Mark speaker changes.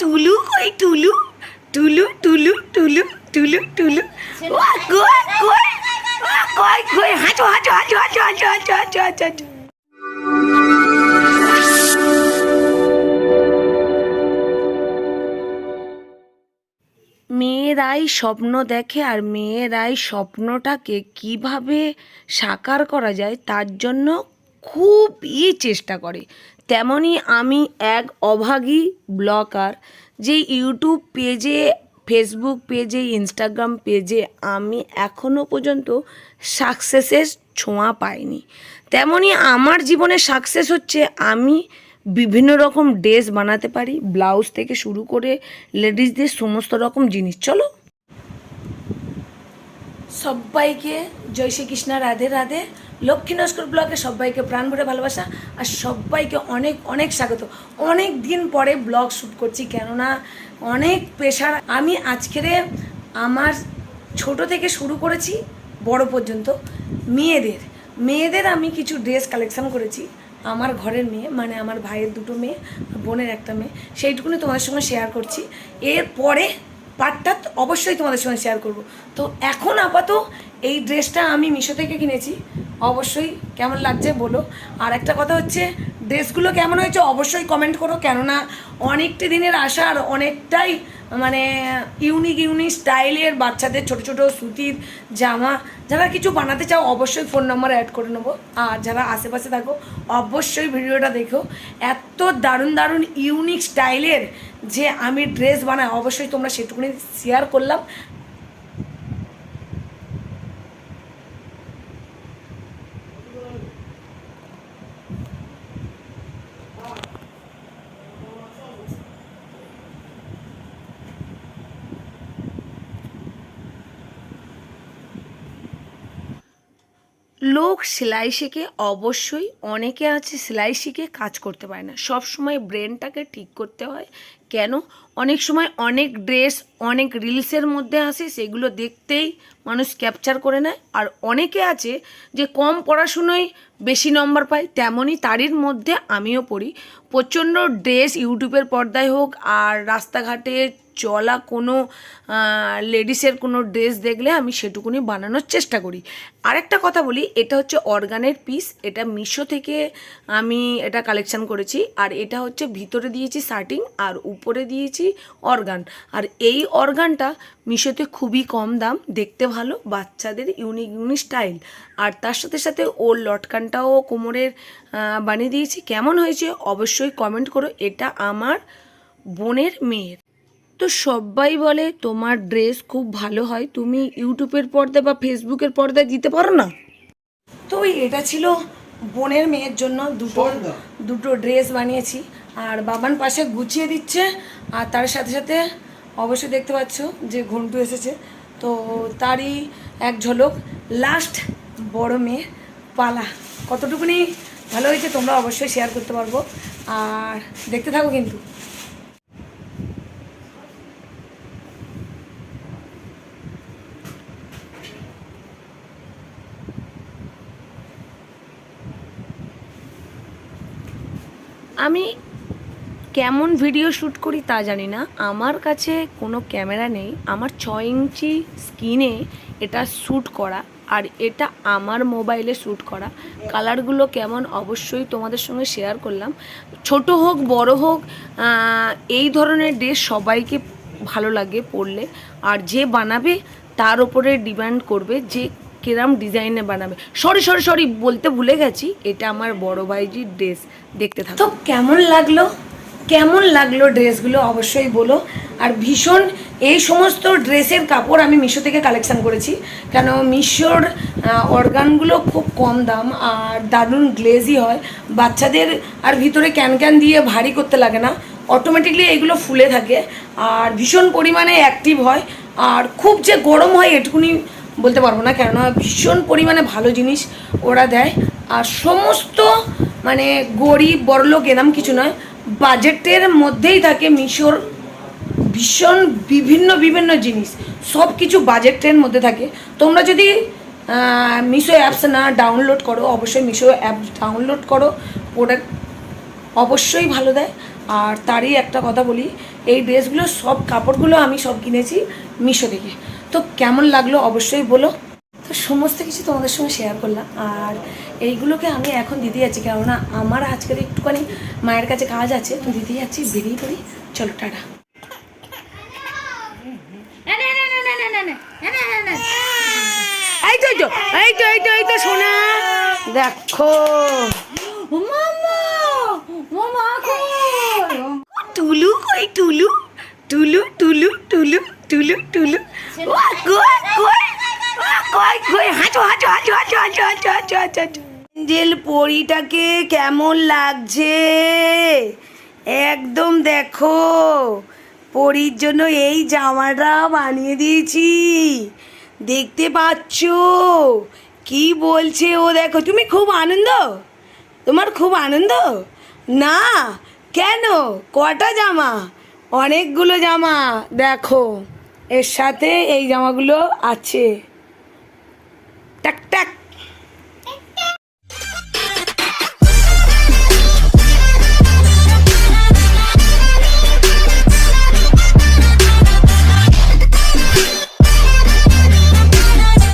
Speaker 1: টুলু কই টুলু। টুলু টুলু টুলু টুলু টুলু। ও, কই কই কই কই, হাঁটো হাঁটো হাঁটো হাঁটো হাঁটো হাঁটো হাঁটো হাঁটো হাঁটো। মেয়েরাই স্বপ্ন দেখে আর মেয়েরাই স্বপ্নটাকে কীভাবে সাকার করা যায়, তার জন্য খুবই চেষ্টা করে। তেমনি আমি এক অভাগী ব্লগার যে ইউটিউব পেজে, ফেসবুক পেজে, ইনস্টাগ্রাম পেজে আমি এখনও পর্যন্ত সাকসেসের ছোঁয়া পাইনি। তেমনি আমার জীবনে সাকসেস হচ্ছে আমি বিভিন্ন রকম ড্রেস বানাতে পারি, ব্লাউজ থেকে শুরু করে লেডিসদের সমস্ত রকম জিনিস। চলো। সবাইকে জয় শ্রীকৃষ্ণ, রাধে রাধে। লক্ষ্মী নস্কর ব্লগে সবাইকে প্রাণ ভরে ভালোবাসা আর সবাইকে অনেক অনেক স্বাগত। অনেক দিন পরে ব্লগ শ্যুট করছি, কেননা অনেক প্রেশার আমি আজকেরে আমার ছোট থেকে শুরু করেছি, বড় পর্যন্ত, মেয়েদের। মেয়েদের আমি কিছু ড্রেস কালেকশন করেছি, আমার ঘরের মেয়ে মানে আমার ভাইয়ের দুটো মেয়ে, বোনের একটা মেয়ে, সেইটুকুনি তোমাদের সঙ্গে শেয়ার করছি। এরপরে পার্টটা তো অবশ্যই তোমাদের সঙ্গে শেয়ার করব। তো এখন আপাতত এই ড্রেসটা আমি মিশো থেকে কিনেছি অবশ্যই কেমন লাগছে বলো। আর একটা কথা হচ্ছে, ড্রেসগুলো কেমন হয়েছে অবশ্যই কমেন্ট করো, কেননা অনেকটা দিনের আশা আর অনেকটাই মানে ইউনিক ইউনিক স্টাইলের বাচ্চাদের ছোট ছোট সুতির জামা। যারা কিছু বানাতে চাও, অবশ্যই ফোন নাম্বার অ্যাড করে নেব। আর যারা আশেপাশে থাকো, অবশ্যই ভিডিওটা দেখো। এত দারুণ দারুণ ইউনিক স্টাইলের যে আমি ড্রেস বানাই, অবশ্যই তোমরা সেটুকুনি শেয়ার করলাম। লোক সেলাই শিখে অবশ্যই অনেকে আছে সেলাই শিখে কাজ করতে পারে না। সব সময় ব্রেনটাকে ঠিক করতে হয় কেন? অনেক সময় অনেক ড্রেস, অনেক রিলসের মধ্যে আসে, সেগুলো দেখতেই মানুষ ক্যাপচার করে নেয়। আর অনেকে আছে যে কম পড়াশুনোয় বেশি নম্বর পায়, তেমনই তারই মধ্যে আমিও পড়ি। প্রচণ্ড ড্রেস, ইউটিউবের পর্দায় হোক আর রাস্তাঘাটে চলা কোনো লেডিসের কোনো ড্রেস দেখলে আমি সেটুকুনি বানানোর চেষ্টা করি। আরেকটা কথা বলি, এটা হচ্ছে অর্গানের পিস এটা মিশো থেকে আমি এটা কালেকশন করেছি। আর এটা হচ্ছে ভিতরে দিয়েছি শার্টিং, আর উপরে দিয়েছি অর্গান। আর এই অর্গানটা মিশোতে খুবই কম দাম দেখতে ভালো বাচ্চাদের ইউনিক ইউনিক স্টাইল আর তার সাথে সাথে ওর লটকানটাও কোমরের বানিয়ে দিয়েছি। কেমন হয়েছে অবশ্যই কমেন্ট করো এটা আমার বোনের মেয়ের। তো সবাই বলে তোমার ড্রেস খুব ভালো হয় তুমি ইউটিউবের পর্দায় বা ফেসবুকের পর্দায় দিতে পারো না? তো এটা ছিল বোনের মেয়ের জন্য দুটো দুটো ড্রেস বানিয়েছি। আর বাবান পাশে গুছিয়ে দিচ্ছে, আর তার সাথে সাথে অবশ্যই দেখতে পাচ্ছ যে ঘন্টু এসেছে। তো তারই এক ঝলক লাস্ট বড় মেয়ে পালা। কতটুকুনি ভালো হয়েছে তোমরা অবশ্যই শেয়ার করতে পারব। আর দেখতে থাকো কিন্তু। আমি কেমন ভিডিও শ্যুট করি তা জানি না। আমার কাছে কোনো ক্যামেরা নেই। আমার ছ ইঞ্চি স্ক্রিনে এটা শ্যুট করা আর এটা আমার মোবাইলে শ্যুট করা। কালারগুলো কেমন অবশ্যই তোমাদের সঙ্গে শেয়ার করলাম। ছোট হোক, বড় হোক এই ধরনের ড্রেস সবাইকে ভালো লাগে পরলে। আর যে বানাবে, তার উপরে ডিমান্ড করবে যে কিরাম ডিজাইনে বানাবে। সরি সরি সরি বলতে ভুলে গেছি। এটা আমার বড় ভাইজির ড্রেস দেখতে থাকো। তো কেমন লাগল? কেমন লাগল ড্রেসগুলো অবশ্যই বলো। আর ভীষণ এই সমস্ত ড্রেসের কাপড় আমি মিশো থেকে কালেকশান করেছি। কেন মিশোর অর্গানগুলো খুব কম দাম আর দারুণ গ্লেজি হয়। বাচ্চাদের আর ভিতরে ক্যান ক্যান দিয়ে ভারী করতে লাগে না। অটোমেটিকলি এগুলো ফুলে থাকে। আর ভীষণ পরিমাণে অ্যাক্টিভ হয়। আর খুব যে গরম হয় এটুকুনি বলতে পারব না। কেননা ভীষণ পরিমাণে ভালো জিনিস ওরা দেয়। আর সমস্ত মানে গরিব বড়লোক এরম কিছু নয়। বাজেটের মধ্যেই থাকে মিশোর ভীষণ বিভিন্ন বিভিন্ন জিনিস। সব কিছু বাজেটের মধ্যে থাকে। তোমরা যদি মিশো অ্যাপস না ডাউনলোড করো, অবশ্যই মিশো অ্যাপ ডাউনলোড করো। প্রোডাক্ট অবশ্যই ভালো দেয়। আর তারই একটা কথা বলি, এই ড্রেসগুলো, সব কাপড়গুলো আমি সব কিনেছি মিশো থেকে। তো কেমন লাগল অবশ্যই বলো। সমস্ত কিছু তোমাদের সঙ্গে শেয়ার করলাম। আর এইগুলোকে আমি এখন দিতে যাচ্ছি কেননা আমার আজকের একটুখানি মায়ের কাছে কাজ আছে তো দিতে যাচ্ছি বেরিয়ে পড়ি। চলো টাটা। এই তো এই তো এই তো এই তো সোনা। দেখো। টুলু কই টুলু? টুলু টুলু টুলু টুলু টুলু। কই এঞ্জেল পরিটাকে কেমন লাগছে? একদম দেখো, পরির জন্য এই জামাটা বানিয়ে দিয়েছি। দেখতে পাচ্ছ? কি বলছে ও দেখো, তুমি খুব আনন্দ? তোমার খুব আনন্দ? না, কেন? কটা জামা? অনেকগুলো জামা, দেখো। এর সাথে এই জামাগুলো আছে। টাক টাক